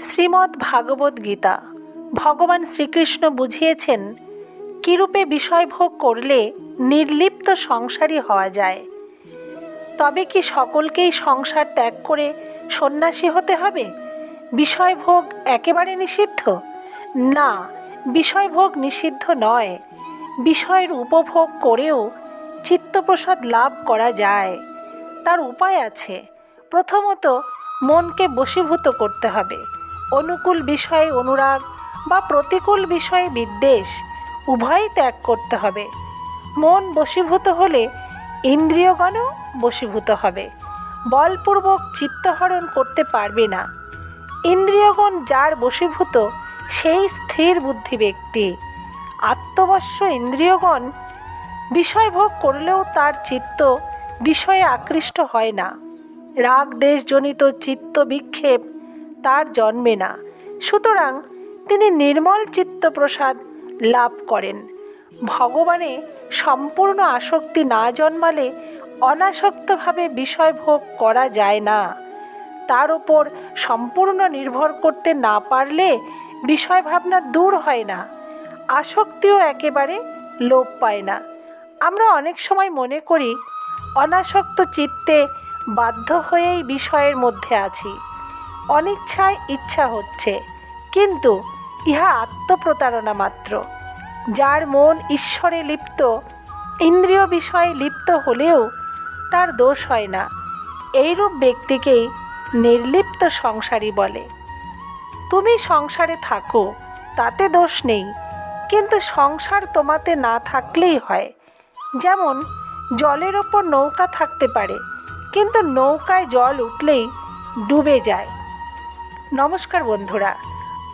শ্রীমদ্ ভাগবত গীতা। ভগবান শ্রীকৃষ্ণ বুঝিয়েছেন, কিরূপে বিষয়ভোগ করলে নির্লিপ্ত সংসারী হওয়া যায়? তবে কি সকলকেই সংসার ত্যাগ করে সন্ন্যাসী হতে হবে? বিষয়ভোগ একেবারে নিষিদ্ধ? না বিষয়ভোগ নিষিদ্ধ নয়। বিষয়ের উপভোগ করেও চিত্তপ্রসাদ লাভ করা যায়। তার উপায় আছে। প্রথমত, মনকে বশীভূত করতে হবে। অনুকূল বিষয়ে অনুরাগ বা প্রতিকূল বিষয়ে বিদ্বেষ উভয়ই ত্যাগ করতে হবে। মন বশীভূত হলে ইন্দ্রিয়গণও বশীভূত হবে। বলপূর্বক চিত্তহরণ করতে পারবে না। ইন্দ্রিয়গণ যার বশীভূত, সেই স্থির বুদ্ধি ব্যক্তি। আত্মবশ্য ইন্দ্রিয়গণ বিষয়ভোগ করলেও তার চিত্ত বিষয়ে আকৃষ্ট হয় না। রাগ দেশজনিত চিত্ত বিক্ষেপ তার জন্মে না। সুতরাং তিনি নির্মল চিত্তপ্রসাদ লাভ করেন। ভগবানে সম্পূর্ণ আসক্তি না জন্মালে অনাসক্তভাবে বিষয়ভোগ করা যায় না। তার ওপর সম্পূর্ণ নির্ভর করতে না পারলে বিষয় ভাবনা দূর হয় না। আসক্তিও একেবারে লোপ পায় না। আমরা অনেক সময় মনে করি, অনাসক্ত চিত্তে বাধ্য হয়েই বিষয়ের মধ্যে আছি। অনিচ্ছায় ইচ্ছা হচ্ছে, কিন্তু ইহা আত্মপ্রতারণা মাত্র। যার মন ঈশ্বরে লিপ্ত, ইন্দ্রিয় বিষয়ে লিপ্ত হলেও তার দোষ হয় না। এইরূপ ব্যক্তিকেই নির্লিপ্ত সংসারী বলে। তুমি সংসারে থাকো, তাতে দোষ নেই, কিন্তু সংসার তোমাতে না থাকলেই হয়। যেমন, জলের ওপর নৌকা থাকতে পারে, কিন্তু নৌকায় জল উঠলেই ডুবে যায়। নমস্কার বন্ধুরা।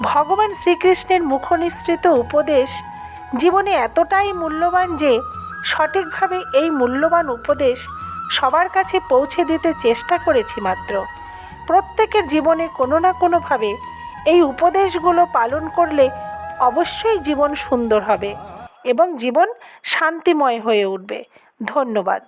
ভগবান শ্রীকৃষ্ণের মুখনিসৃত উপদেশ জীবনে এতটাই মূল্যবান যে সঠিকভাবে এই মূল্যবান উপদেশ সবার কাছে পৌঁছে দিতে চেষ্টা করেছি মাত্র। প্রত্যেকের জীবনে কোনো না কোনোভাবে এই উপদেশগুলো পালন করলে অবশ্যই জীবন সুন্দর হবে এবং জীবন শান্তিময় হয়ে উঠবে। ধন্যবাদ।